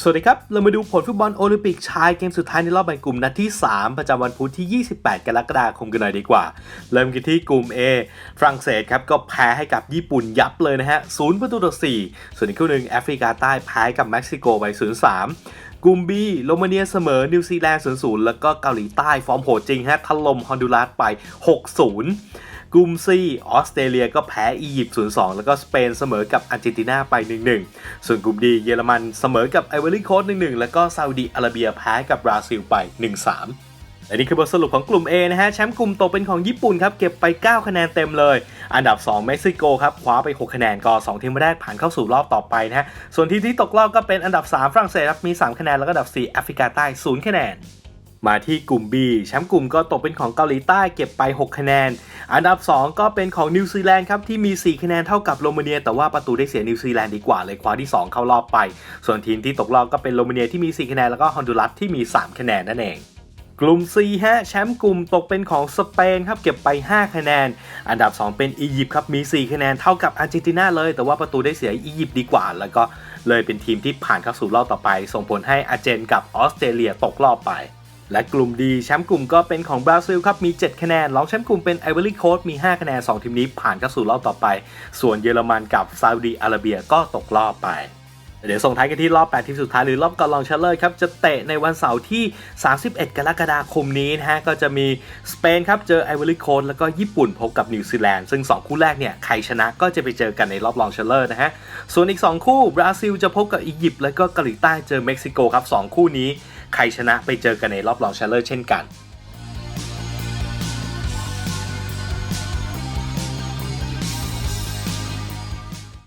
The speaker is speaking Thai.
สวัสดีครับ เรามาดูผลฟุตบอลโอลิมปิกชายเกมสุดท้ายในรอบแบ่งกลุ่มนัดที่ 3 ประจำวันพุธที่ 28 กรกฎาคมกันหน่อยดีกว่า เริ่มกันที่กลุ่ม A ฝรั่งเศสครับก็แพ้ให้กับญี่ปุ่นยับเลยนะฮะ0ประตูต่อ 4 ส่วนอีกคู่หนึ่งแอฟริกาใต้แพ้กับเม็กซิโกไป 0-3 กลุ่ม B โรมาเนียเสมอนิวซีแลนด์ 0-0 แล้วก็เกาหลีใต้ฟอร์มโหดจริงฮะถล่มฮอนดูรัสไป 6-0 กลุ่ม C ออสเตรเลียก็แพ้อียิปต์ 0-2 แล้วก็สเปนเสมอกับอาร์เจนตินาไป 1-1 ส่วนกลุ่ม D เยอรมันเสมอกับไอวอรี่โคสต์1-1 แล้วก็ซาอุดีอาระเบียแพ้กับบราซิลไป 1-3และนี่คือบทสรุปของกลุ่ม A นะฮะ แชมป์กลุ่มตกเป็นของญี่ปุ่นครับ เก็บไป 9 คะแนนเต็มเลย อันดับ 2 เม็กซิโกครับ คว้าไป 6 คะแนนก็2ทีมแรกผ่านเข้าสู่รอบต่อไปนะฮะ ส่วนทีมที่ตกรอบก็เป็นอันดับ 3 ฝรั่งเศสครับ มี 3 คะแนน แล้วก็อันดับ 4 แอฟริกาใต้ 0 คะแนน มาที่กลุ่ม B แชมป์กลุ่มก็ตกเป็นของเกาหลีใต้เก็บไป 6 คะแนน อันดับ 2 ก็เป็นของนิวซีแลนด์ครับที่มี 4 คะแนนเท่ากับโรมาเนีย แต่ว่าประตูได้เสียนิวซีแลนด์ดีกว่าเลยคว้าที่ 2 เข้ารอบไป ส่วนทีมที่ตกรอบก็เป็นโรมาเนียที่มี 4 คะแนนแล้วก็ฮอนดูรัสที่มี 3 คะแนนนั่นเองกลุ่ม C ฮะแชมป์กลุ่มตกเป็นของสเปนครับเก็บไป 5 คะแนน อันดับ 2 เป็นอียิปต์ครับมี 4 คะแนนเท่ากับอาร์เจนตินาเลย แต่ว่าประตูได้เสียอียิปต์ดีกว่า แล้วก็เลยเป็นทีมที่ผ่านเข้าสู่รอบต่อไป ส่งผลให้อาร์เจนกับออสเตรเลียตกรอบไป และกลุ่มดีแชมป์กลุ่มก็เป็นของบราซิลครับมี 7 คะแนนรองแชมป์กลุ่มเป็นไอวอรี่โคสมี 5 คะแนน 2 ทีมนี้ผ่านเข้าสู่รอบต่อไป ส่วนเยอรมันกับซาอุดีอาระเบียก็ตกรอบไป เดี๋ยวส่งท้ายกันที่รอบ 8 ทีมสุดท้ายหรือรอบก่อนรองชนะเลิศครับ จะเตะในวันเสาร์ที่ 31 กรกฎาคมนี้นะฮะ ก็จะมีสเปนครับ เจอไอวอรี่โคสแล้วก็ญี่ปุ่นพบกับนิวซีแลนด์ซึ่ง 2 คู่แรกเนี่ย ใครชนะก็จะไปเจอกันในรอบรองชนะเลิศนะฮะ ส่วนอีก 2 คู่บราซิลจะพบกับอียิปต์แล้วก็เกาหลีใต้เจอเม็กซิโกครับ2คู่นี้ ใครชนะไปเจอกันในรอบรองชนะเลิศเช่นกัน